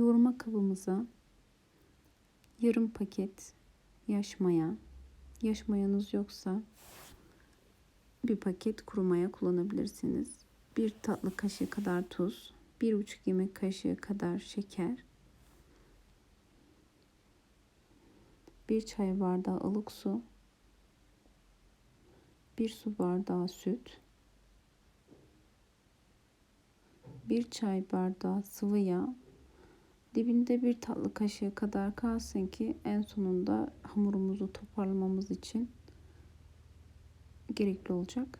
Yoğurma kabımıza yarım paket yaş maya, yaş mayanız yoksa bir paket kuru maya kullanabilirsiniz. Bir tatlı kaşığı kadar tuz, bir buçuk yemek kaşığı kadar şeker, bir çay bardağı ılık su, bir su bardağı süt, bir çay bardağı sıvı yağ, dibinde bir tatlı kaşığı kadar kalsın ki en sonunda hamurumuzu toparlamamız için gerekli olacak.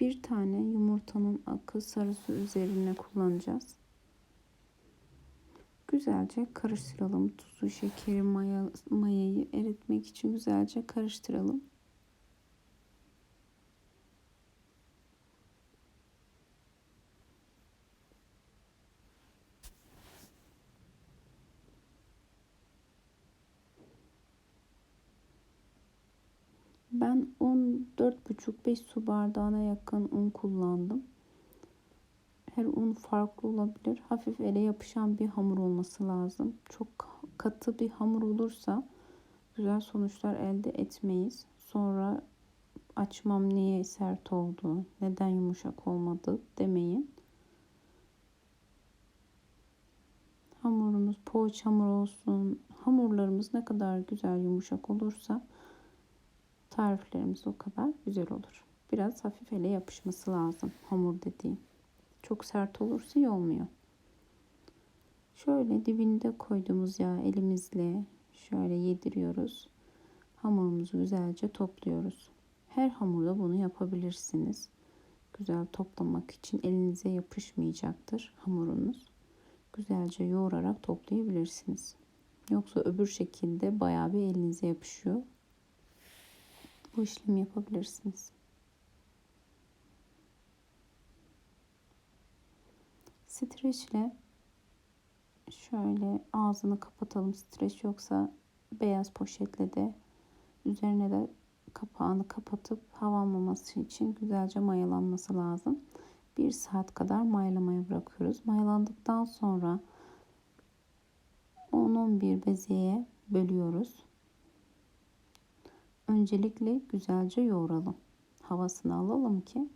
Bir tane yumurtanın akı sarısı üzerine kullanacağız. Güzelce karıştıralım. Tuzu, şekeri, maya, mayayı eritmek için güzelce karıştıralım. Ben 14,5-5 su bardağına yakın un kullandım. Her un farklı olabilir. Hafif ele yapışan bir hamur olması lazım. Çok katı bir hamur olursa güzel sonuçlar elde etmeyiz. Sonra açmam niye sert oldu, neden yumuşak olmadı demeyin. Hamurumuz poğaça hamur olsun. Hamurlarımız ne kadar güzel yumuşak olursa tariflerimiz o kadar güzel olur. Biraz hafif ele yapışması lazım hamur dediğim. Çok sert olursa iyi olmuyor. Şöyle dibinde koyduğumuz yağ elimizle şöyle yediriyoruz. Hamurumuzu güzelce topluyoruz. Her hamurda bunu yapabilirsiniz. Güzel toplamak için elinize yapışmayacaktır hamurunuz. Güzelce yoğurarak toplayabilirsiniz. Yoksa öbür şekilde bayağı bir elinize yapışıyor. Bu işlemi yapabilirsiniz. Streçle şöyle ağzını kapatalım. Streç yoksa beyaz poşetle de üzerine de kapağını kapatıp hava almaması için güzelce mayalanması lazım. Bir saat kadar mayalamaya bırakıyoruz. Mayalandıktan sonra 10-11 bezeye bölüyoruz. Öncelikle güzelce yoğuralım. Havasını alalım ki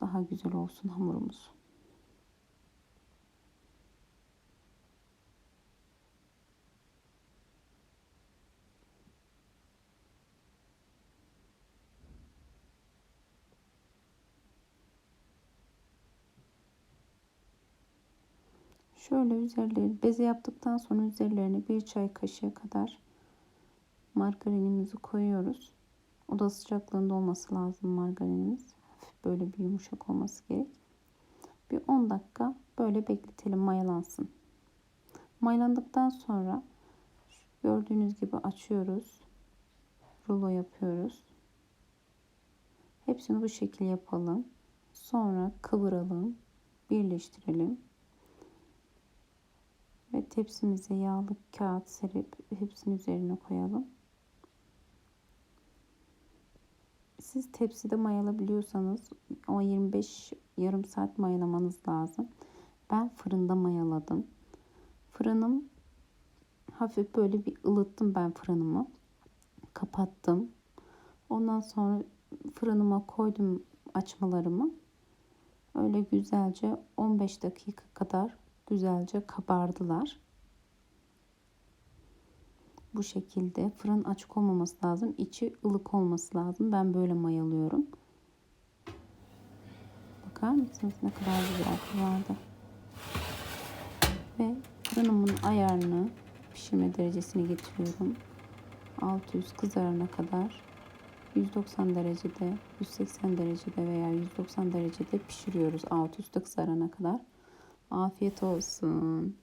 daha güzel olsun hamurumuz. Şöyle üzerleri beze yaptıktan sonra üzerlerine bir çay kaşığı kadar margarinimizi koyuyoruz. Oda sıcaklığında olması lazım margarinimiz. Hafif böyle bir yumuşak olması gerek. Bir 10 dakika böyle bekletelim mayalansın. Mayalandıktan sonra gördüğünüz gibi açıyoruz. Rulo yapıyoruz. Hepsini bu şekilde yapalım. Sonra kıvıralım. Birleştirelim. Ve tepsimize yağlı kağıt serip hepsini üzerine koyalım. Siz tepside mayalabiliyorsanız o 25 yarım saat mayalamanız lazım. Ben fırında mayaladım. Fırınım hafif böyle bir ılıttım ben fırınımı. Kapattım. Ondan sonra fırınıma koydum açmalarımı. Öyle güzelce 15 dakika kadar güzelce kabardılar. Bu şekilde fırın açık olmaması lazım. içi ılık olması lazım. Ben böyle mayalıyorum. Bakar mısınız ne kadar güzel kıvardı. Ve fırınımın ayarını pişirme derecesini getiriyorum. 600 kızarana kadar 190 derecede, 180 derecede veya 190 derecede pişiriyoruz. Alt üstte kızarana kadar. Afiyet olsun.